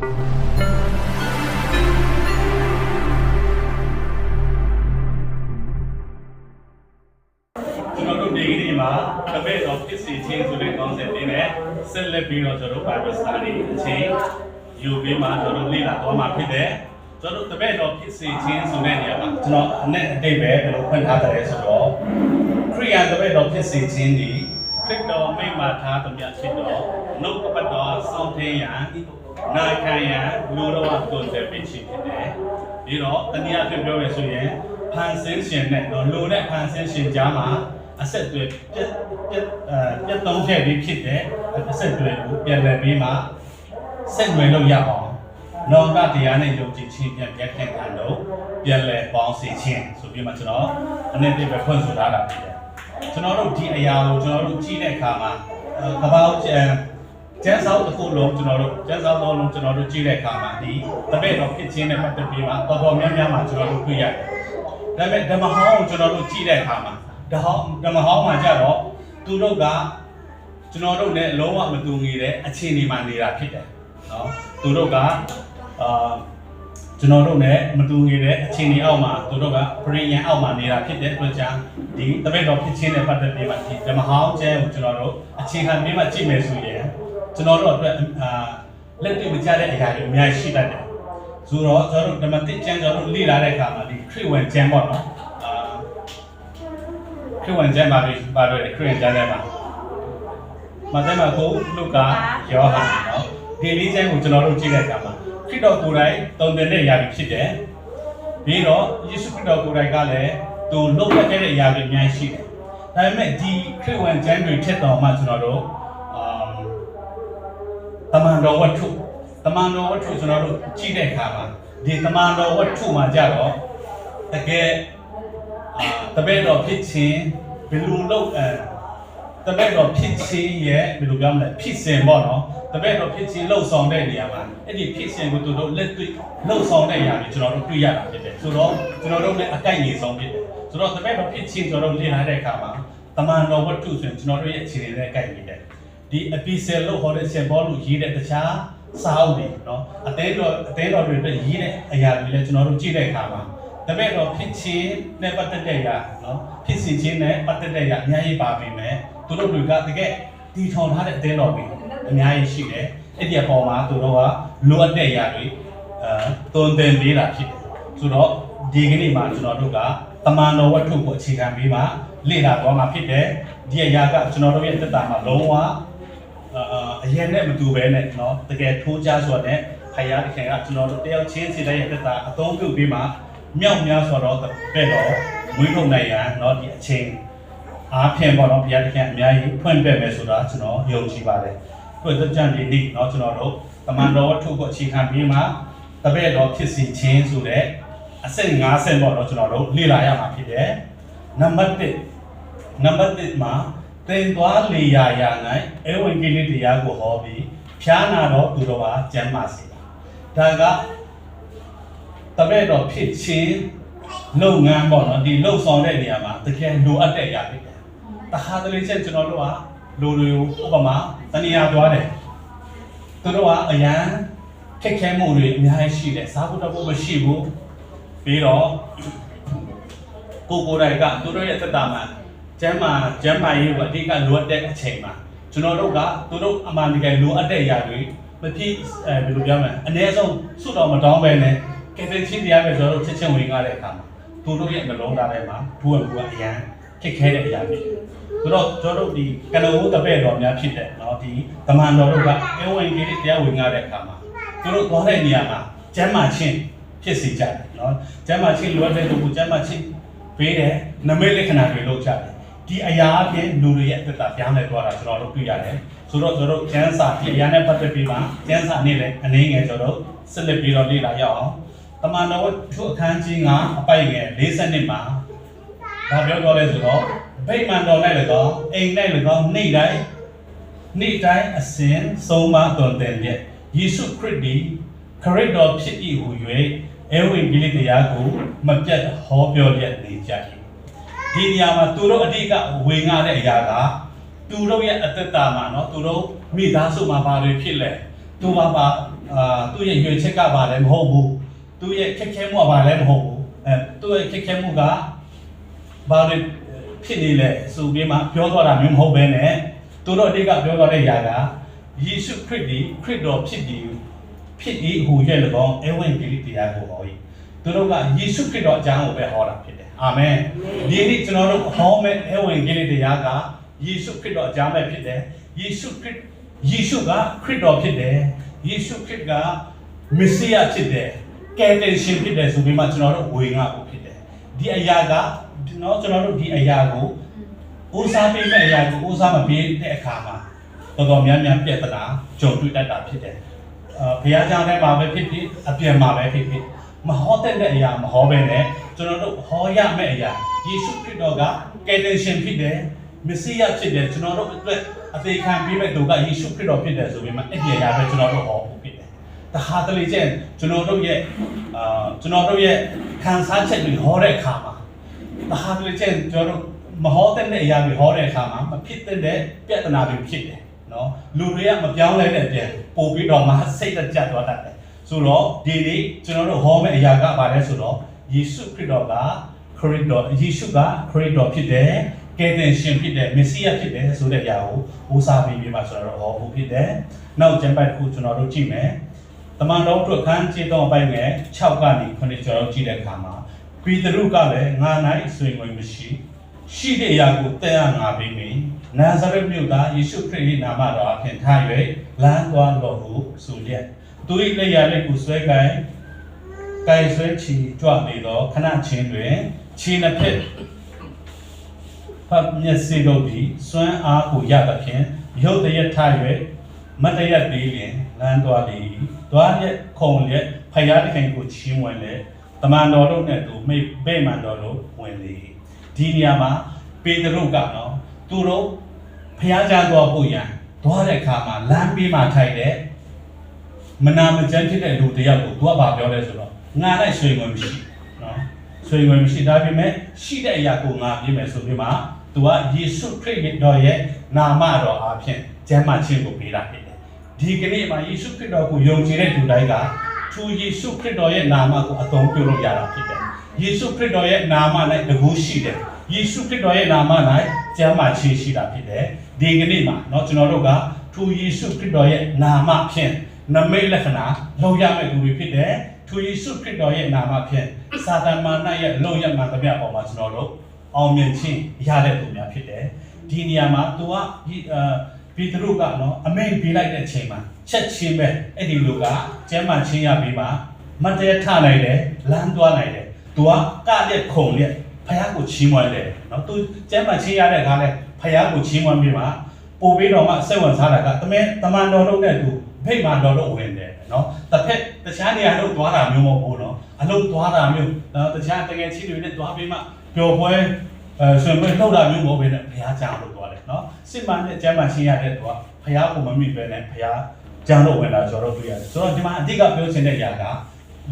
ကျွန်တော်တို့ဒီကနေ့မှာတပည့်တော်ဖြစ်စီခြင်းဆိုတဲ့ concept လေးနဲ့ဆက်လက်ပြီးတော့ကျွန်တော်တို့ Bible study အချိန်ယူပြီးမှကျွန်တော်တို့လေ့လာသွားမှာဖြစ်တယ်ကျွန်တော်တို့တပည့်တော်ဖြစ်စီခြင်းဆိုတဲ့နေရာမှာကျွန်တော်အနဲ့အတိတ်ပဲဘယ်လိုဖွင့်ထားတယ်ဆိုတော့ခရိယန်တပည့်တော်ဖြစ်စီခြင်းဒီခရစ်တော်မိန့်မာထားသမျှဖြစ်တော်နှုတ်ကပတ်တော်စောင့်ထင်းရန် နာခံရန်လူတော်ကိုယ်တည်းဖြစ်ဖြစ်တယ်ပြီးတော့တနည်းအားဖြင့်ပြောရဆိုရင်ဖန်ဆင်းရှင်နဲ့တော့လူနဲ့ဖန်ဆင်းရှင်ကြားမှာအဆက်အသွယ်ပြတ်ပြတ်အဲပြတ်သုံးခဲ့ပြီးဖြစ်တဲ့အဆက်အသွယ်ကိုပြန်လည်ပြီးမှဆက်နွယ်လို့ရအောင်လောကတရားနဲ့ယုံကြည်ခြင်းပြန်ပြတ်ခဲ့တာလို့ပြန်လည်ပေါင်းစည်းခြင်းဆိုပြီးမှကျွန်တော်အနေနဲ့ပဲဖွင့်ဆိုထားတာဖြစ်တယ်ကျွန်တော်တို့ဒီအရာကိုကျွန်တော်တို့ကြည့်တဲ့အခါမှာကပောက်ကျန် ကျန်းစောင်းတစ်ခုလုံးကျွန်တော်တို့ကျန်းစောင်းတစ်ခုလုံးကျွန်တော်တို့ကြည့်တဲ့အခါမှာဒီတပည့်တော်ဖြစ်ခြင်းနဲ့ပတ်သက်ပြီးမှတော်တော်များများမှကျွန်တော်တို့တွေ့ရတယ်။ဒါပေမဲ့ဓမ္မဟောင်းကိုကျွန်တော်တို့ကြည့်တဲ့အခါမှာဓမ္မဟောင်းဓမ္မဟောင်းမှာကြတော့သူတို့ကကျွန်တော်တို့နဲ့လုံးဝမတူညီတဲ့အခြေအနေမှာနေတာဖြစ်တယ်။နော်သူတို့ကအာကျွန်တော်တို့နဲ့မတူညီတဲ့အခြေအနေအောက်မှာသူတို့ကပရိညာအောက်မှာနေတာဖြစ်တဲ့အတွက်ကြောင့်ဒီတပည့်တော်ဖြစ်ခြင်းနဲ့ပတ်သက်ပြီးမှဒီဓမ္မဟောင်းကျဲကိုကျွန်တော်တို့အခြေခံပြီးမှကြည့်မယ်ဆိုရင် ကျွန်တော်တို့အတွက်အာလက်တွေ့မကျတဲ့အရာတွေအများကြီးရှိတတ်တယ်ဆိုတော့ကျွန်တော်တို့ဓမ္မတိကျမ်းကျွန်တော်တို့လေ့လာတဲ့အခါမှာဒီခရစ်ဝင်ကျမ်းပေါ့နော်အာခရစ်ဝင်ကျမ်းပါပြီပါတော့ခရစ်ဝင်ကျမ်းထဲမှာမဿဲမှာကိုလုကာယောဟန်နော်ဒီလေးကျမ်းကိုကျွန်တော်တို့ကြည့်တဲ့အခါမှာခရစ်တော်ကိုယ်တိုင်တုံ့ပြန်တဲ့အရာတွေဖြစ်တယ်ပြီးတော့ယေရှုခရစ်တော်ကိုယ်တိုင်ကလည်းသူလှုပ်ခဲ့တဲ့အရာတွေအများကြီးရှိတယ်ဒါပေမဲ့ဒီခရစ်ဝင်ကျမ်းတွေဖြစ်တော်မှကျွန်တော်တို့အာ တမန်တော်ဝတ္ထုတမန်တော်ဝတ္ထုကျွန်တော်တို့ကြည့်တဲ့အခါမှာဒီတမန်တော်ဝတ္ထုမှာကြတော့တကယ်အာတပည့်တော်ဖြစ်ခြင်းဘယ်လိုလုပ်အဲတပည့်တော်ဖြစ်ခြင်းရဲ့ဘယ်လိုပြောမလဲဖြစ်စဉ်ပေါ့နော်တပည့်တော်ဖြစ်ခြင်းလှုပ်ဆောင်တဲ့နေရာမှာအဲ့ဒီဖြစ်စဉ်ကိုသူတို့လက်တွေ့လှုပ်ဆောင်တဲ့အရာတွေကျွန်တော်တို့တွေ့ရတာဖြစ်တယ်ဆိုတော့ကျွန်တော်တို့လည်းအကိုက်အညီဆုံးဖြစ်တယ်ဆိုတော့တပည့်တော်ဖြစ်ခြင်းကျွန်တော်တို့လေ့လာတဲ့အခါမှာတမန်တော်ဝတ္ထုဆိုရင်ကျွန်တော်တို့ရဲ့အခြေအနေနဲ့အကိုက်ညီတယ် ဒီ epistle လို့ခေါ်တဲ့ဆင်ဘောလို့ရေးတဲ့တခြားစာအုပ်တွေเนาะအသေးတော်အသေးတော်တွေအတွက်ရေးတဲ့အရာတွေလည်းကျွန်တော်တို့ကြည့်တဲ့အခါမှာတပည့်တော်ဖြစ်ခြင်းနဲ့ပတ်သက်တဲ့အရာเนาะဖြစ်စီခြင်းနဲ့ပတ်သက်တဲ့အရာအများကြီးပါပြီမယ်သူတို့တွေကတကယ်တီထောင်ထားတဲ့အသေးတော်တွေအများကြီးရှိတယ်အဲ့ဒီအပေါ်မှာသူတို့ကလိုအပ်တဲ့အရာတွေအဲသွန်သင်ပေးတာဖြစ်တယ်ဆိုတော့ဒီကနေ့မှာကျွန်တော်တို့ကတမန်တော်ဝတ္ထုကိုအခြေခံပြီးမှလေ့လာသွားမှာဖြစ်တယ်ဒီအရာကကျွန်တော်တို့ရဲ့တက်တာမှာလုံးဝ အာအရင်နဲ့မတူပဲနဲ့เนาะတကယ်ထိုးကြဆိုတဲ့ဖယားတခင်ကကျွန်တော်တို့တယောက်ချင်းစီတဲ့ရဲ့သက်တာအသုံးပြုပြီးမှမြောက်များဆိုတော့ပဲ့တော့မွေးထုတ်နိုင်ရန်เนาะဒီအချင်းအားဖြင့်ပေါ့နော်ဘုရားတခင်အများကြီးဖွင့်ပြမယ်ဆိုတာကျွန်တော်ယုံကြည်ပါတယ်။တို့သက်ကြံဒီနေ့เนาะကျွန်တော်တို့တမန်တော်ဝတ္ထုကိုအခြေခံပြီးမှတပည့်တော်ဖြစ်စီခြင်းဆိုတဲ့အဆင့်5ဆင့်ပေါ့နော်ကျွန်တော်တို့လေ့လာရမှာဖြစ်တယ်။နံပါတ်1နံပါတ်1မှာ တင်သွားလေရာရာ၌ဧဝံဂေလိတရားကိုဟောပြီးဖြားနာတော့သူတော်ပါကျမ်းပါစေ။ဒါကတပည့်တော်ဖြစ်ခြင်းလုပ်ငန်းပေါ့နော်ဒီလှုပ်ဆောင်တဲ့နေရာမှာတကယ်လိုအပ်တဲ့အရာဖြစ်တယ်။တခါတလေချက်ကျွန်တော်တို့ကလူတွေကိုဥပမာတဏှာသွားတယ်။သူတို့ကအရန်ခက်ခဲမှုတွေအများကြီးရှိတယ်။စားဖို့တော့မရှိဘူး။ပြီးတော့ကိုယ်ကိုယ်တိုင်ကသူတို့ရဲ့သက်တာမှာ ကျမ်းမာကျမ်းမာရေးကိုအဓိကလိုအပ်တဲ့အချိန်မှာကျွန်တော်တို့ကသူတို့အမှန်တကယ်လိုအပ်တဲ့အရာတွေမဖြစ်အဲဘယ်လိုပြောမလဲအ ਨੇ ဆုံးစွတ်တော်မတောင်းပဲနဲ့ကယ်တင်ချင်းတရားပဲကျွန်တော်တို့ချက်ချင်းဝင်ကားတဲ့အခါမှာသူတို့ရဲ့နှလုံးသားထဲမှာဘူးအဘူးအရန်ခက်ခဲတဲ့အရာဖြစ်တယ်။ဆိုတော့ကျွန်တော်တို့ဒီကလဝုတပည့်တော်များဖြစ်တဲ့နော်ဒီတမန်တော်တို့ကအဝင်ကြီးတရားဝင်ကားတဲ့အခါမှာသူတို့သွားတဲ့နေရာမှာကျမ်းမာခြင်းဖြစ်စေကြတယ်နော်။ကျမ်းမာခြင်းလိုအပ်တဲ့သူကိုကျမ်းမာခြင်းပေးတယ်နမိတ်လက္ခဏာတွေလုပ်ကြတယ် ဒီအရာအပြင်လူတွေရဲ့အသက်တာပြောင်းလဲသွားတာကျွန်တော်တို့တွေ့ရတယ်ဆိုတော့ကျွန်တော်တို့ကျန်းစာဒီအရာနဲ့ပတ်သက်ပြီးမှကျန်းစာနေ့လည်းအနေငယ်ကျွန်တော်တို့ဆက်လက်ပြီးတော့လေ့လာရအောင်တမန်တော်ဝတ္ထုအခန်းကြီး9အပိုက်ငယ်40နှစ်မှာဒါပြောတော့လဲဆိုတော့ဗိမာန်တော်၌လည်းကောအိမ်၌လည်းကောနေ့တိုင်းနေ့တိုင်းအစဉ်ဆုံးမတော်တဲ့ရက်ယေရှုခရစ်သည်ခရစ်တော်ဖြစ်၏ဟူ၍အဲဝံဂေလိတရားကိုမပြတ်ဟောပြောလျက်နေကြ၏ ဒီနေရာမှာသူတို့အဓိကဝင်ရတဲ့အရာကသူတို့ရဲ့အသက်တာမှာเนาะသူတို့မိသားစုမှာဘာတွေဖြစ်လဲသူဘာဘာ အာသူ့ရဲ့ရွေချက်ကပါလည်းမဟုတ်ဘူးသူ့ရဲ့ခက်ခဲမှုကပါလည်းမဟုတ်ဘူးအဲသူ့ရဲ့ခက်ခဲမှုကဘာလို့ဖြစ်နေလဲဆိုပြီးမှပြောတော့တာမျိုးမဟုတ်ဘဲနဲ့သူတို့အတိတ်ကပြောတော့တဲ့ຢာကယေရှုခရစ်ဒီခရစ်တော်ဖြစ်ဒီဖြစ်ဒီဟူရဲ့၎င်းအဝံဂေလိတရားကိုဟော၏သူတို့ကယေရှုခရစ်တော်အကြောင်းကိုပဲဟောတာဖြစ်တယ် အာမင်ဒီနေ့ကျွန်တော်တို့ဟောမဲ့အဝင်ကြီးတရားကယေရှုခရစ်တော်အကြောင်းပဲဖြစ်တယ်ယေရှုခရစ်ယေရှုကခရစ်တော်ဖြစ်တယ်ယေရှုခရစ်ကမစီးယဖြစ်တယ်ကယ်တင်ရှင်ဖြစ်တယ်ဆိုပြီးမှကျွန်တော်တို့ဝေငှဖို့ဖြစ်တယ်ဒီအရာကကျွန်တော်ကျွန်တော်တို့ဒီအရာကိုဥစားပေးမဲ့အရာကိုဥစားမပေးတဲ့အခါမှာတော်တော်များများပြက်တလာကြုံတွေ့တတ်တာဖြစ်တယ်ဘုရားကျောင်းထဲမှာပဲဖြစ်ဖြစ်အပြင်မှာပဲဖြစ်ဖြစ်မဟောတဲ့တဲ့အရာမဟောပဲနဲ့ ကျွန်တော်တို့ဟောရမယ့်အရာယေရှုခရစ်တော်ကကယ်တင်ရှင်ဖြစ်တယ်မက်ဆီယဖြစ်တယ်ကျွန်တော်တို့အတွက်အသေးခံပေးမဲ့သူကယေရှုခရစ်တော်ဖြစ်တယ်ဆိုပြီးမှအဲ့ဒီအရာပဲကျွန်တော်တို့ဟောဖို့ဖြစ်တယ်။တခါတလေကျရင်ကျွန်တော်တို့ရဲ့အာကျွန်တော်တို့ရဲ့ခံစားချက်တွေဟောတဲ့အခါမှာမဟာလူကျန်ကျွန်တော်တို့မဟောတဲ့အရာတွေဟောတဲ့အခါမှာမဖြစ်တဲ့ပြဿနာတွေဖြစ်တယ်နော်လူတွေကမပြောင်းလဲတဲ့အပြင်ပို့ပြီးတော့မှစိတ်တကြသွားတတ်တယ်ဆိုတော့ဒီနေ့ကျွန်တော်တို့ဟောမယ့်အရာကဘာလဲဆိုတော့ ယေရှုခရစ်တော်ကခရစ်တော်ယေရှုကခရစ်တော်ဖြစ်တယ်ကယ်တင်ရှင်ဖြစ်တယ်မက်ဆီယဖြစ်တယ်ဆိုတဲ့အရာကိုဦးစားပေးပြီးမှကျွန်တော်တို့ဟောဖို့ဖြစ်တယ်နောက်ကျမ်းပိုက်တစ်ခုကျွန်တော်တို့ကြည့်မယ်တမန်တော်တို့အခန်းကျေတော့အပိုင်းငယ်6ကနေ9ကျွန်တော်တို့ကြည့်တဲ့အခါမှာပေတရုကလည်းငါ၌ဆွေငွေမရှိရှိတဲ့အရာကိုတဲ့ရငါပေးမည်နာဇရက်မြို့သားယေရှုခရစ်၏နာမတော်အဖင်ထား၍လမ်းသွားတော်ဟုဆိုလျက်သူ၏လက်ရလက်ကိုဆွဲကိုင် ကိုင်ဆွဲချီကြွနေသောခဏချင်းတွင်ခြေနှစ်ဖက်ဖတ်မျက်စိတို့သည်စွမ်းအားကိုရသဖြင့်ရုတ်တရက်ထား၍မတ်တရက်သေးလျင်လမ်းသွားလေ၏သွားရက်ခုံလျက်ဖယားတခင်ကိုချီးမွမ်းလျက်တမန်တော်တို့နဲ့သူမိဗိမာန်တော်တို့ဝင်လေဒီနေရာမှာပေတရုကနော်သူတို့ဖျားကြသွားဖို့ရန်သွားတဲ့အခါမှာလမ်းပေးမှထိုက်တဲ့မနာမကျန်းဖြစ်တဲ့လူတစ်ယောက်ကိုသူကဘာပြောလဲဆိုတော့ ငါနဲ့ဆွေငွေမရှိနော်ဆွေငွေမရှိဒါပေမဲ့ရှိတဲ့အရာကိုငါပြမယ်ဆိုပြီးမှသူကယေရှုခရစ်တော်ရဲ့နာမတော်အားဖြင့်ကျမ်းမာခြင်းကိုပေးတာဖြစ်တယ်ဒီကနေ့မှာယေရှုခရစ်တော်ကိုယုံကြည်တဲ့လူတိုင်းက သူယေရှုခရစ်တော်ရဲ့နာမကိုအသုံးပြုလို့ရတာဖြစ်တယ်။ယေရှုခရစ်တော်ရဲ့နာမ၌တကူရှိတယ်။ယေရှုခရစ်တော်ရဲ့နာမ၌ကျမ်းမာခြင်းရှိတာဖြစ်တယ်။ဒီကနေ့မှာเนาะကျွန်တော်တို့ကသူယေရှုခရစ်တော်ရဲ့နာမဖြင့် နမိတ်လက္ခဏာလောက်ရမယ့်သူတွေဖြစ်တယ်။သူယေရှုခရစ်တော်ရဲ့နာမဖြင့်စာတန်မာနရဲ့လုံရမှန်သမျှပေါ်မှာကျွန်တော်တို့အောင်မြင်ခြင်းရတဲ့သူများဖြစ်တယ်။ဒီနေရာမှာ तू ကဒီအာပေတရုကနော်အမိန်ပေးလိုက်တဲ့အချိန်မှာချက်ချင်းပဲအဲ့ဒီလူကကျမ်းမာချင်းရပြီးမှမတ်တဲထနိုင်တယ်လမ်းသွားနိုင်တယ်သူကကတဲ့ခုံလက်ဖယားကိုချီးမွမ်းတယ်နော်သူကျမ်းမာချင်းရတဲ့အခါလဲဖယားကိုချီးမွမ်းပြီးမှပို့ပြီးတော့မှစိတ်ဝင်စားတာကတမန်တမန်တော်တို့နဲ့သူ ဖိတ်မှန်တော်တို့ဝင်တယ်နော်တစ်ဖက်တခြားနေရာတို့သွားတာမျိုးမဟုတ်ဘူးနော်အလုပ်သွားတာမျိုးနော်တခြားတကယ်ချင်းတွေနဲ့သွားပြီးမှပျော်ပွဲအဲဆွေပွဲလှုပ်တာမျိုးမဟုတ်ဘဲနဲ့ဘုရားကြောင်လို့သွားတယ်နော်စစ်မှန်တဲ့ကျမ်းမာရှင်းရတဲ့သူကဘုရားကိုမမိပဲနဲ့ဘုရားကျမ်းလို့ဝင်လာကျွန်တော်တို့တွေ့ရတယ်ဆိုတော့ဒီမှာအဓိကပြောချင်တဲ့အရာက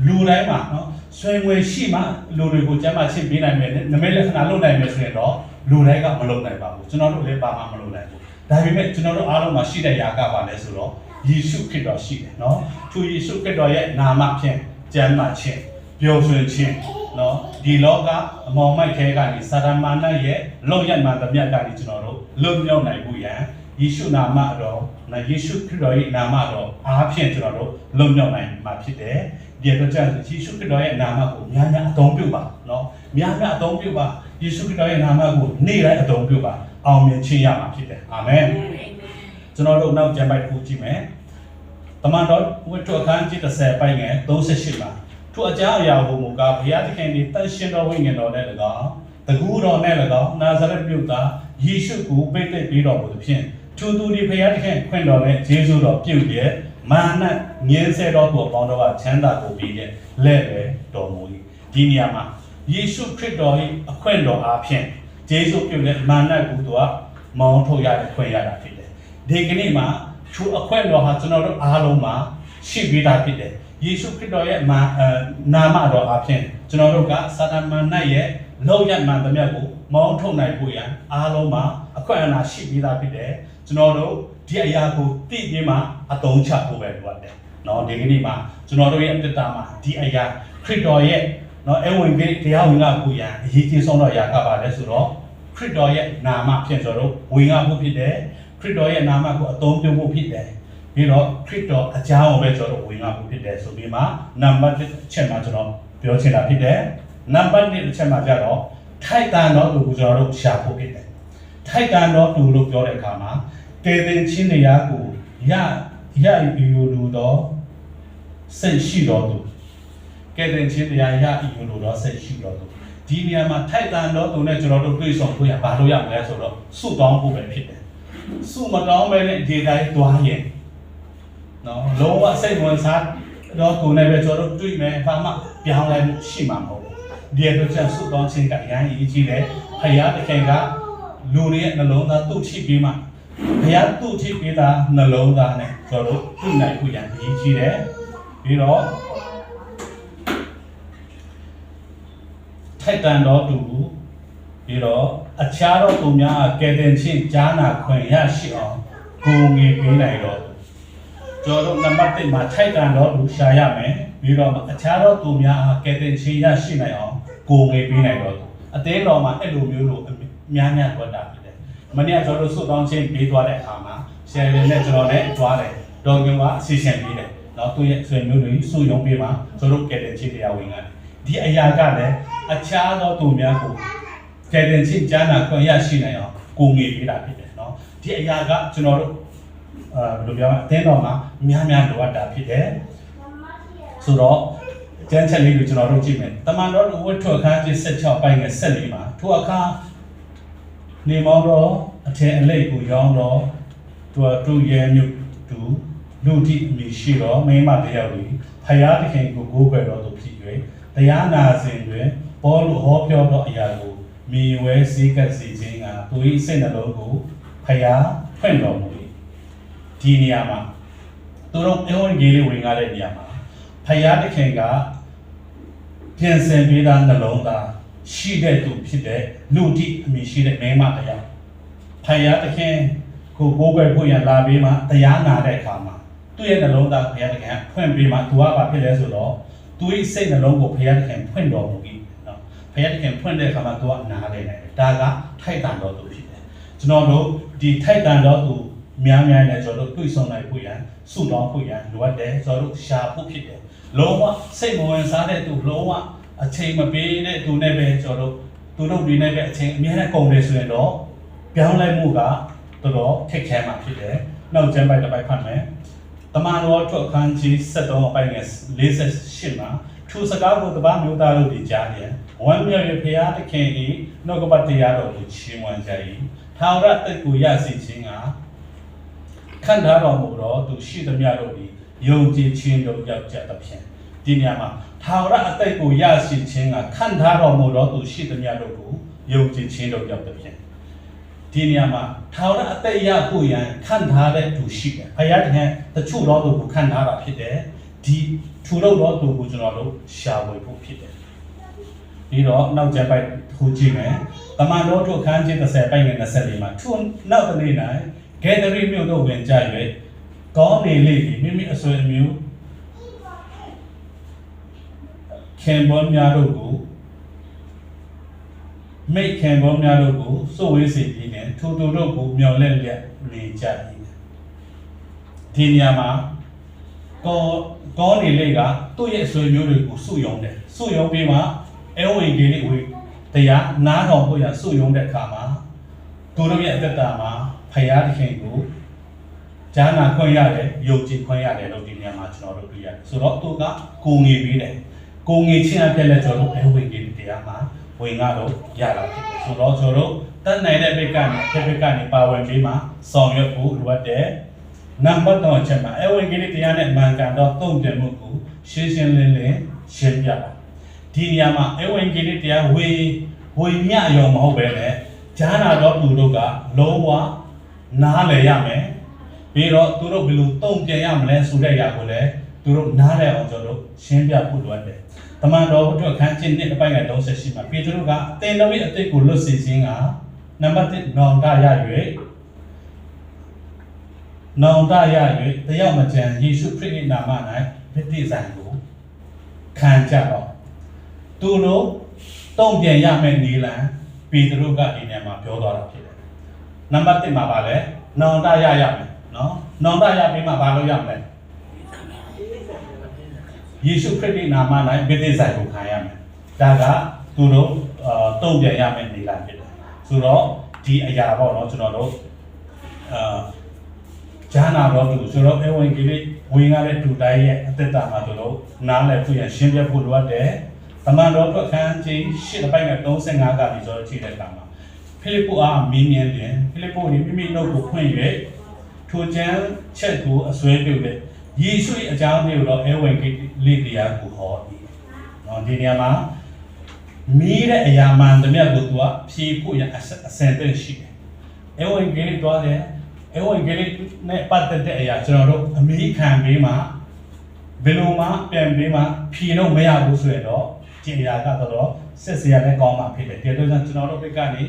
လူတိုင်းမှာနော်ဆွေငွေရှိမှလူတွေကိုကျမ်းမာရှင်းပေးနိုင်မယ်နမိတ်လက္ခဏာလုပ်နိုင်မယ်ဆိုရင်တော့လူတိုင်းကမလုပ်နိုင်ပါဘူးကျွန်တော်တို့လည်းပါမှမလုပ်နိုင်ဘူးဒါပေမဲ့ကျွန်တော်တို့အားလုံးမှာရှိတဲ့ຢာကပါလဲဆိုတော့ ယေရှုခရစ်တော်ရှိတယ်နော်သူယေရှုခရစ်တော်ရဲ့နာမဖြင့်ကျမ်းမာခြင်းပျော်ရွှင်ခြင်းနော်ဒီလောကအမောင်မိုက်ထဲကနေစာရမာနရဲ့လုံရမှန်သမျှကနေကျွန်တော်တို့လွတ်မြောက်နိုင်ဖို့ရန်ယေရှုနာမတော်နာယေရှုခရစ်တော်ရဲ့နာမတော်အားဖြင့်ကျွန်တော်တို့လွတ်မြောက်နိုင်မှာဖြစ်တယ်ဒီအတွက်ကြောင့်ယေရှုခရစ်တော်ရဲ့နာမကိုများများအသုံးပြုပါနော်များများအသုံးပြုပါယေရှုခရစ်တော်ရဲ့နာမကိုနေ့တိုင်းအသုံးပြုပါအောင်မြင်ခြင်းရမှာဖြစ်တယ်အာမင် ကျွန်တော်တို့နောက်ကျမ်းပိုက်တစ်ခုကြည့်မယ်တမန်တော်ဝတ္ထုအခန်းကြီး30ပိုင်းငယ်38မှာထိုအကြောင်းအရာကိုမူကားဘုရားသခင်သည်တန်ရှင်တော်ဝိညာဉ်တော်နဲ့၎င်းတကူတော်နဲ့၎င်းနာဇရက်မြို့သားယေရှုကိုပိတ်သိပ်ပြီးတော်မူသဖြင့်သူသူဒီဘုရားသခင်ခွင့်တော်နဲ့ယေရှုတော်ပြုတ်ရဲ့မာနငင်းဆဲတော်သူအပေါင်းတော်ကချမ်းသာကိုပြီးရဲ့လက်ပဲတော်မူ၏ဒီနေရာမှာယေရှုခရစ်တော်၏အခွင့်တော်အားဖြင့်ယေရှုပြုတ်တဲ့မာနကိုသူကမောင်းထုတ်ရတဲ့ခွင့်ရတာဖြစ်တယ် ဒီကနေ့မှာသူအခွင့်တော်ဟာကျွန်တော်တို့အားလုံးမှာရှိပြီးသားဖြစ်တယ်ယေရှုခရစ်တော်ရဲ့နာမတော်အပြင်ကျွန်တော်တို့ကစာတမန်၌ရဲ့လုံရမှန်သမျှကိုမောင်းထုတ်နိုင်ဖို့ရန်အားလုံးမှာအခွင့်အာဏာရှိပြီးသားဖြစ်တယ်ကျွန်တော်တို့ဒီအရာကိုသိပြီးမှအသုံးချဖို့ပဲလိုအပ်တယ်နော်ဒီကနေ့မှာကျွန်တော်တို့ရဲ့အတ္တမှာဒီအရာခရစ်တော်ရဲ့နော်အဝင်ကြီးတရားဝင်ကကိုရန်အရေးကြီးဆုံးတော့အရာကပါလဲဆိုတော့ခရစ်တော်ရဲ့နာမဖြင့်ကျွန်တော်တို့ဝင်ကဖို့ဖြစ်တယ် ခရစ်တော်ရဲ့နာမကိုအသုံးပြုဖို့ဖြစ်တယ်ပြီးတော့ခရစ်တော်အကြောင်းကိုပဲကျွန်တော်တို့ဝင်ကဖို့ဖြစ်တယ်ဆိုပြီးမှနံပါတ်1ချက်မှာကျွန်တော်ပြောချင်တာဖြစ်တယ်နံပါတ်2တစ်ချက်မှာကျတော့ထိုက်တန်တော့သူကိုကျွန်တော်တို့ရှာဖို့ဖြစ်တယ်ထိုက်တန်တော့သူလို့ပြောတဲ့အခါမှာတေတင်ချင်းနေရာကိုရရယူလူတော့စိတ်ရှိတော်သူကဲတင်ချင်းနေရာရယူလူတော့စိတ်ရှိတော်သူဒီနေရာမှာထိုက်တန်တော့သူနဲ့ကျွန်တော်တို့တွေ့ဆုံဖို့ရဘာလို့ရမလဲဆိုတော့စုတောင်းဖို့ပဲဖြစ်တယ် စုမတောင်းပဲနဲ့ဒီတိုင်းတွားရင်နော်လုံးဝစိတ်ဝင်စားတော့သူနဲ့ပဲကျွန်တော်တို့တွေ့မယ်ဘာမှပြောင်းလဲမှုရှိမှာမဟုတ်ဘူးဒီအတွက်ကျစုတောင်းခြင်းကအရင်အရေးကြီးတယ်ဖယားတခင်ကလူတွေရဲ့နှလုံးသားသူ့ချိပြီးမှဘုရားသူ့ချိပြီးသားနှလုံးသားနဲ့ကျွန်တော်တို့ပြုနိုင်ဖို့ရန်အရေးကြီးတယ်ပြီးတော့ထိုက်တန်တော်သူ ပြီးတော့အခြားသောသူများကယ်တင်ခြင်းကြားနာခွင့်ရရှိအောင်ကိုငေပေးနိုင်တော်သူကျွန်တော်တို့နံပါတ်1မှာထိုက်တန်တော်သူရှာရမယ်ပြီးတော့အခြားသောသူများကယ်တင်ခြင်းရရှိနိုင်အောင်ကိုငေပေးနိုင်တော်သူအသေးတော်မှာအဲ့လိုမျိုးလို့များများတွေ့တာဖြစ်တယ်မနေ့ကကျွန်တော်တို့စုတောင်းခြင်းပေးသွားတဲ့အခါမှာဆယ်ရင်နဲ့ကျွန်တော်လည်းကြွားတယ်ဒေါ်ကင်ကအစီအစဉ်ပေးတယ်နောက်သူ့ရဲ့ဆွေမျိုးတွေစုယုံပေးမှာကျွန်တော်တို့ကယ်တင်ခြင်းတရားဝင်ရတယ်ဒီအရာကလည်းအခြားသောသူများကို ကယ်တင်ချင်းကြားနာခွင့်ရရှိနိုင်အောင်ကိုငေပေးတာဖြစ်တယ်เนาะဒီအရာကကျွန်တော်တို့အာဘယ်လိုပြောမလဲအသင်းတော်မှာများများလိုအပ်တာဖြစ်တယ်ဆိုတော့ကျမ်းချက်လေးကိုကျွန်တော်တို့ကြည့်မယ်တမန်တော်တို့ဝတ်ထွက်ခန်းကြီး16ပိုင်းငယ်14မှာထိုအခါနေမောင်းတော်အထင်အလိတ်ကိုရောင်းတော့သူသူရဲမြုပ်သူလူတိအမိရှိတော့မိန်းမတယောက်ကြီးဖယားသခင်ကိုကိုးကွယ်တော်သူဖြစ်၍တရားနာစဉ်တွင်ဘောလူဟောပြောသောအရာကို မိဝဲစည်းကပ်စီခြင်းကသူ၏စိတ်နှလုံးကိုဖျားဖွင့်တော်မူ၏ဒီနေရာမှာသူတို့ပြောဝင်ကြီးလေးဝင်ကားတဲ့နေရာမှာဖျားတခင်ကပြင်ဆင်ပေးတာနှလုံးသားရှိတဲ့သူဖြစ်တဲ့လူတိအမိရှိတဲ့မိန်းမတရားဖျားတခင်ကိုကိုးကွယ်ဖို့ရန်လာပြီးမှတရားနာတဲ့အခါမှာသူ့ရဲ့နှလုံးသားဖျားတခင်ဖွင့်ပြီးမှသူကဘာဖြစ်လဲဆိုတော့သူ၏စိတ်နှလုံးကိုဖျားတခင်ဖွင့်တော်မူ၏နော် ဘုရားသခင်ဖွင့်တဲ့အခါမှာသူကနားလေနိုင်တယ်ဒါကထိုက်တန်တော်သူဖြစ်တယ်ကျွန်တော်တို့ဒီထိုက်တန်တော်သူများများနဲ့ကျွန်တော်တို့တွေ့ဆုံနိုင်ဖို့ရန်စုတော်ဖို့ရန်လိုအပ်တယ်ကျွန်တော်တို့ရှာဖို့ဖြစ်တယ်လုံးဝစိတ်မဝင်စားတဲ့သူလုံးဝအချိန်မပေးတဲ့သူနဲ့ပဲကျွန်တော်တို့သူတို့တွေနဲ့ပဲအချိန်အများနဲ့ကုန်တယ်ဆိုရင်တော့ပြောင်းလဲမှုကတော်တော်ခက်ခဲမှာဖြစ်တယ်နောက်ကျမ်းပိုက်တစ်ပိုက်ဖတ်မယ်တမန်တော်ထွက်ခန်းကြီး73အပိုင်းငယ်48မှာသူစကားကိုတပားမျိုးသားတို့ဒီကြားပြန် ဝမ်းမြောက်၍ဖရာသခင်၏နှုတ်ကပတ်တရားတော်ကိုချီးမွမ်းကြ၏ထာဝရတက်ကိုရစီခြင်းကခံထားတော်မူသောသူရှိသမျှတို့သည်ယုံကြည်ခြင်းတို့ရောက်ကြသဖြင့်ဒီနေရာမှာထာဝရအသက်ကိုရရှိခြင်းကခံထားတော်မူသောသူရှိသမျှတို့ကိုယုံကြည်ခြင်းတို့ရောက်သဖြင့်ဒီနေရာမှာထာဝရအသက်ရဖို့ရန်ခံထားတဲ့သူရှိတယ်ဘုရားတခင်တချို့သောသူကိုခံထားတာဖြစ်တယ်ဒီထူလို့သောသူကိုကျွန်တော်တို့ရှာဝယ်ဖို့ဖြစ်တယ် ပြီးတော့နောက်ကျပိုက်ဟိုကြည့်မယ်။တမန်တော်တို့ခန်းချင်း30ပိုက်ငယ်24မှာထိုနောက်တစ်နေ့၌ဂေဒရီမြို့သို့ဝင်ကြ၍ကောင်းနေလေသည်မိမိအဆွေအမျိုးခင်ပွန်းများတို့ကိုမိတ်ခင်ပွန်းများတို့ကိုစိုးဝေးစေပြီးနဲ့ထိုသူတို့ကိုမျော်လင့်လျက်နေကြ၏ဒီနေရာမှာကောကောနေလေကသူ့ရဲ့အဆွေမျိုးတွေကိုစုယုံတယ်စုယုံပြီးမှ အဲဝင်ကြီးလေးဝေတရားနားတော်ဖို့ရစုယုံတဲ့အခါမှာသူတို့ရဲ့အသက်တာမှာဖယားသခင်ကိုဈာနာခွင့်ရတယ်ယုံကြည်ခွင့်ရတယ်လို့ဒီနေရာမှာကျွန်တော်တို့တွေ့ရတယ်ဆိုတော့သူကကိုငေပေးတယ်ကိုငေချင်းအပြည့်လဲကျွန်တော်တို့အဲဝင်ကြီးတရားမှာဝင်ကတော့ရတာဖြစ်တယ်ဆိုတော့ကျွန်တော်တို့တတ်နိုင်တဲ့ဘက်ကနေတစ်ဘက်ကနေပါဝင်ပြီးမှဆောင်ရွက်ဖို့လိုအပ်တယ်နံပါတ်တော့ချက်မှာအဲဝင်ကြီးတရားနဲ့မှန်ကန်တော့တုံ့ပြန်မှုကိုရှင်းရှင်းလင်းလင်းရှင်းပြပါ ဒီနေရာမှာအဝင်ကြီးလေးတရားဝေဝေမြရောမဟုတ်ပဲနဲ့ဈာနာတော်သူတို့ကလုံးဝနားလည်ရမယ်ပြီးတော့သူတို့ဘယ်လိုတုံ့ပြန်ရမလဲဆိုတဲ့ຢာကိုလည်းသူတို့နားလည်အောင်ကျွန်တော်တို့ရှင်းပြဖို့လိုအပ်တယ်တမန်တော်ဘုရားခန်းကျင်းနှစ်အပိုင်းက38မှာပေတရုကတင်တော်ရဲ့အတိတ်ကိုလွတ်စေခြင်းကနံပါတ်1နောင်တရ၍နောင်တရ၍တယောက်မကြံယေရှုခရစ်၏နာမ၌ဗိတိဇံကိုခံကြတော့ သူတို့တုံ့ပြန်ရမယ့်နေလံပေတရုကဒီနေရာမှာပြောသွားတာဖြစ်တယ်နံပါတ်1မှာပါလဲနောင်တရရမယ်နော်နောင်တရပြီးမှဘာလို့ရမလဲယေရှုခရစ်၏နာမ၌ဗိတိဇံကိုခံရမယ်ဒါကသူတို့အာတုံ့ပြန်ရမယ့်နေလံဖြစ်တယ်ဆိုတော့ဒီအရာပေါ့နော်ကျွန်တော်တို့အာဂျာနာတော်သူဆိုတော့အဝင်ကြီးလေးဝင်ရတဲ့တူတိုင်းရဲ့အသက်တာမှာတို့လို့နားလည်ဖို့ရရှင်းပြဖို့လိုအပ်တယ်။ တမန်တော်တို့အခန်းကြီးရှစ်ပိုင်းနဲ့35ကပြီးဆိုတော့ကြည့်တဲ့အခါမှာဖိလိပ္ပုအားမင်းမြန်းတယ်ဖိလိပ္ပုဒီမိမိနှုတ်ကိုဖွင့်၍ထိုကျမ်းချက်ကိုအစွဲပြုတဲ့ယေရှု၏အကြောင်းတွေကိုတော့အဝင်ကြီးလေးတရားကိုဟောသည်။နော်ဒီနေရာမှာမီးတဲ့အရာမှန်တမျှကိုသူကဖြေဖို့ရအစင်တဲ့ရှိတယ်။အဝင်ကြီးလေးတွားတယ်အဝင်ကြီးလေးနဲ့ပတ်သက်တဲ့အရာကျွန်တော်တို့အမေခံပေးမှာဘယ်လိုမှပြန်ပေးမှာဖြေလို့မရဘူးဆိုရင်တော့ ဒီအရာကတော့ဆက်စရာလည်းကောင်းမှာဖြစ်တယ်ဒီလိုကြောင့်ကျွန်တော်တို့ဘက်ကနေ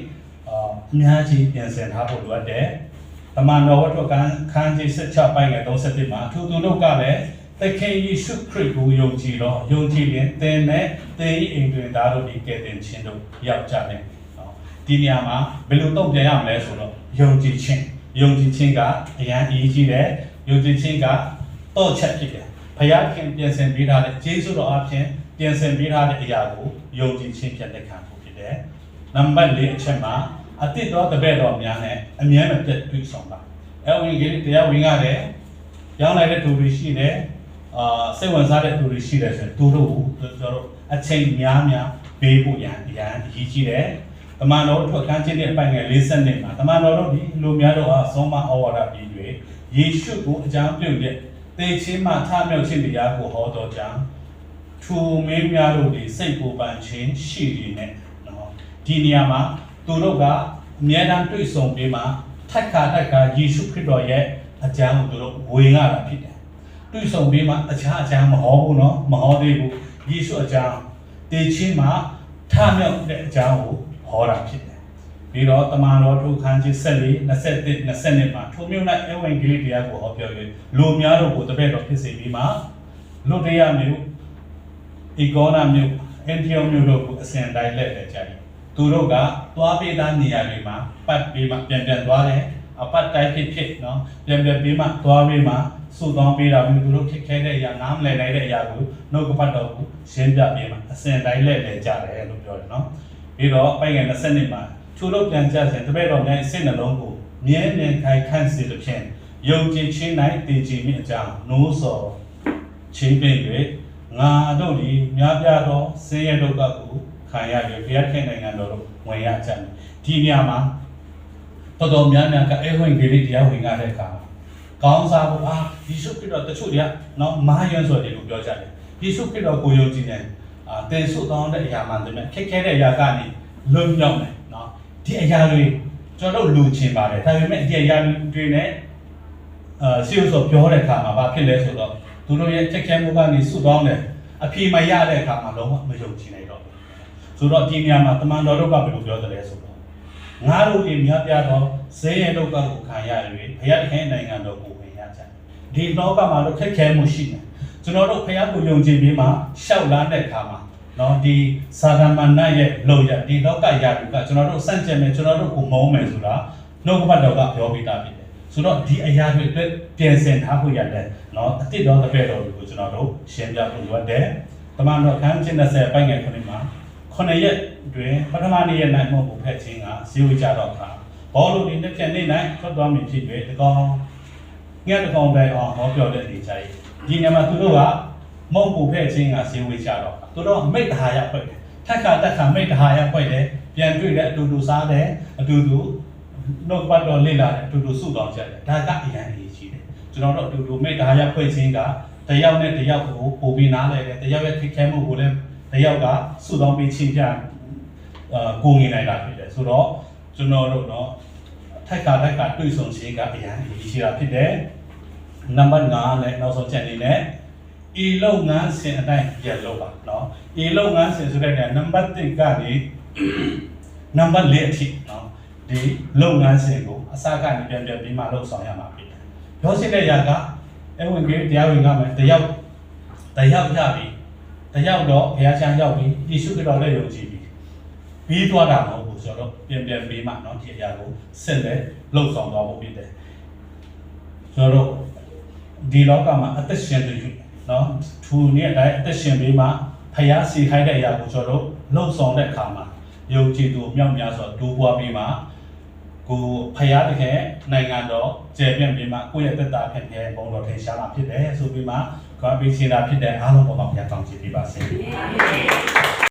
အာအများကြီးပြင်ဆင်ထားဖို့လိုအပ်တယ်တမန်တော်ဝတ္ထုကန်းခန်းကြီး16ပိုင်းငယ်37မှာသူသူတို့ကလည်းသခင်ယေရှုခရစ်ကိုယုံကြည်တော့ယုံကြည်ရင်သင်နဲ့သင်၏အိမ်တွင်သားတို့ဒီကဲ့တင်ခြင်းတို့ရောက်ကြတယ်နော်ဒီနေရာမှာဘယ်လိုတုံ့ပြန်ရမလဲဆိုတော့ယုံကြည်ခြင်းယုံကြည်ခြင်းကအရန်အရေးကြီးတယ်ယုံကြည်ခြင်းကတော့ချက်ဖြစ်တယ်ဖခင်ပြင်ဆင်ပေးထားတဲ့ယေရှုတော်အပြင် ပြင်ဆင်ပေးထားတဲ့အရာကိုယုံကြည်ခြင်းဖြင့်လက်ခံဖို့ဖြစ်တယ်နံပါတ်၄အချက်မှာအတိတ်တော်တပည့်တော်များနဲ့အမြဲမပြတ်တွေ့ဆောင်ပါအဲဝင်ကြီးတရားဝင်ရတယ်ရောင်းလိုက်တဲ့သူတွေရှိတယ်အာစိတ်ဝင်စားတဲ့သူတွေရှိတယ်ဆိုရင်သူတို့ကိုကျွန်တော်တို့အချိန်များများပေးဖို့ရန်အရန်အရေးကြီးတယ်တမန်တော်တို့အခန်းချင်းတဲ့အပိုင်ငယ်40နှစ်မှာတမန်တော်တို့ဒီလူများတို့အားဆုံးမဩဝါဒပြီး၍ယေရှုကိုအကြောင်းပြုတဲ့သေခြင်းမှထမြောက်ခြင်းတရားကိုဟောတော်ကြောင့် သူမင်းများတို့ဒီစိတ်ပူပန်ခြင်းရှိနေနဲ့နော်ဒီနေရာမှာသူတို့ကအမြဲတမ်းတွေ့ဆုံပြီးမှထက်ခါထက်ခါယေရှုခရစ်တော်ရဲ့အကြောင်းကိုသူတို့ဝင်ရတာဖြစ်တယ်တွေ့ဆုံပြီးမှတခြားအကြောင်းမဟောဘူးနော်မဟောသေးဘူးယေရှုအကြောင်းသေခြင်းမှထမြောက်တဲ့အကြောင်းကိုဟောတာဖြစ်တယ်ပြီးတော့တမန်တော်ထုခန်းကြီး14 21 20မှာထိုမျိုး၌အဝံဂေလိတရားကိုဟောပြော၍လူများတို့ကိုတပည့်တော်ဖြစ်စေပြီးမှလူတရားမျိုး ဤကောနာမျိုးအန်တီယိုမျိုးတို့ကိုအစဉ်တိုင်းလက်လက်ကြတယ်သူတို့ကသွားပေးသားနေရာတွေမှာပတ်ပေးမှပြန်ပြန်သွားတယ်အပတ်တိုင်းဖြစ်ဖြစ်နော်ပြန်ပြန်ပေးမှသွားပေးမှစုတောင်းပေးတာမျိုးသူတို့ခက်ခဲတဲ့အရာနားမလည်နိုင်တဲ့အရာကိုနှုတ်ကပတ်တော်ကိုရှင်းပြပေးမှအစဉ်တိုင်းလက်လက်ကြတယ်လို့ပြောတယ်နော်ပြီးတော့ပိုင်ငယ်20နှစ်မှာချိုးလို့ပြန်ကြစဉ်တပည့်တော်များစိတ်နှလုံးကိုမြဲမြံခိုင်ခန့်စေသဖြင့်ယုံကြည်ခြင်း၌တည်ကြည်မိအကြောင်းနိုးစော်ချင်းပင်၍ ငါတို့ဒီများပြတော့ဆင်းရဲဒုက္ခကိုခံရပြီးဘုရားခင်နိုင်ငံတော်ကိုဝင်ရကြတယ်ဒီနေရာမှာတော်တော်များများကအဲဝင်ကလေးတရားဝင်ရတဲ့အခါကောင်းစားဖို့အာယေရှုခရစ်တော်တချို့တွေကနော်မဟာယွန်းဆိုတယ်လို့ပြောကြတယ်ယေရှုခရစ်တော်ကိုယုံကြည်တယ်အာတင်ဆုတောင်းတဲ့အရာမှန်တယ်ခက်ခဲတဲ့အရာကနေလွတ်မြောက်တယ်နော်ဒီအရာတွေကျွန်တော်လူချင်းပါတယ်ဒါပေမဲ့ဒီအရာတွေနဲ့အာဆီယုဆိုပြောတဲ့အခါမှာဘာဖြစ်လဲဆိုတော့ သူတို့ရဲ့ခက်ခဲမှုကနေဆုတောင်းတယ်အဖြေမရတဲ့အခါမှာလုံးဝမယုံကြည်နိုင်တော့ဘူးဆိုတော့ဒီနေရာမှာတမန်တော်တို့ကဘယ်လိုပြောသလဲဆိုတော့ငါတို့၏မြတ်ပြတော်ဇေယျဒုက္ခကိုခံရ၍ဘုရားသခင်နိုင်ငံတော်ကိုဝင်ရကြဒီတော့ကမှာတော့ခက်ခဲမှုရှိတယ်ကျွန်တော်တို့ဘုရားကိုယုံကြည်ပြီးမှရှောက်လာတဲ့အခါမှာနော်ဒီသာသနာ့ရဲ့လုံရဒီလောကရာတူကကျွန်တော်တို့စန့်ကျင်မယ်ကျွန်တော်တို့ကိုမုန်းမယ်ဆိုတာနှုတ်ကပတ်တော်ကပြောပြတာဖြစ် ဆိုတော့ဒီအရာတွေအတွက်ပြင်ဆင်ထားဖို့ရတယ်เนาะအတိတ်တော်တစ်ဖက်တော်ကိုကျွန်တော်တို့ရှင်းပြဖို့လိုအပ်တယ်တမန်တော်ခန်းကျင်း30ပိုင်းငယ်ခုနှစ်မှာခုနှစ်ရက်တွင်ပထမနေ့ရက်၌မဟုတ်ဘူးဖက်ချင်းကဇီဝကြတော့ခါဘောလုံးဒီတစ်ချက်နေ့၌ထွက်သွားမည်ဖြစ်၍တကောင် ငှက်တစ်ကောင်တိုင်အောင်ဟောပြောတဲ့နေကြရေးဒီနေရာမှာသူတို့ကမုံပူဖဲ့ခြင်းကဈေးဝေးကြတော့သူတို့မိတ်တဟာရဖွဲ့တယ်ထက်ခါတက်ခါမိတ်တဟာရဖွဲ့တယ်ပြန်တွေ့တယ်အတူတူစားတယ်အတူတူ နှုတ်ပတ်တော်လေ့လာတယ်အတူတူစုတောင်းကြတယ်ဒါကအရင်အရေးကြီးတယ်ကျွန်တော်တို့အတူတူမိတ်တဟာရဖွဲ့ခြင်းကတယောက်နဲ့တယောက်ကိုပို့ပြီးနားလဲတယ်တယောက်ရဲ့ထိခဲမှုကိုလည်းတယောက်ကစုတောင်းပြီးချင်းပြအာကိုငင်နိုင်တာဖြစ်တယ်ဆိုတော့ကျွန်တော်တို့တော့ ထက်ကထက်ကတွေ့ဆုံခြင်းကအရန်အရေးကြီးတာဖြစ်တယ်။နံပါတ်5နဲ့နောက်ဆုံးချက်အနေနဲ့ဤလုပ်ငန်းစဉ်အတိုင်းရလုပ်ပါเนาะဤလုပ်ငန်းစဉ်ဆိုတဲ့နေရာနံပါတ်1ကနေ နံပါတ်4အထိเนาะ ဒီလုပ်ငန်းစဉ်ကိုအစကနေပြန်ပြန်ပြီးမှလုပ်ဆောင်ရမှာဖြစ်တယ်။ ရောစစ်တဲ့ຢာကအဝင်ကြီးတရားဝင်ကမယ်တယောက်တယောက်ရပြီတယောက်တော့ဘုရားချမ်းရောက်ပြီယေရှုခရစ်တော်လည်းယုံကြည်ပြီပြီးသွားတာမဟုတ်ဘူးဆိုတော့ပြန်ပြန်ပြီးမှเนาะဒီအရာကိုဆက်လက်လှုပ်ဆောင်သွားဖို့ဖြစ်တယ်ဆိုတော့ဒီလောကမှာအသက်ရှင်သူเนาะထူနေတဲ့အတိုင်းအသက်ရှင်ပြီးမှဖျားစီခိုင်းတဲ့အရာကိုကျွန်တော်တို့လှုပ်ဆောင်တဲ့အခါမှာယုံကြည်သူမြောက်များစွာတိုးပွားပြီးမှ ကိုဖယားတခင်နိုင်ငံတော်ကျေပြန့်ပြီးမှကိုယ့်ရဲ့တက်တာဖြစ်တဲ့ဘုံတော်ထင်ရှားလာဖြစ်တယ်ဆိုပြီးမှကောင်းပြီးရှင်းတာဖြစ်တဲ့အားလုံးပေါ်မှာဘုရားကောင်းချီးပေးပါစေ။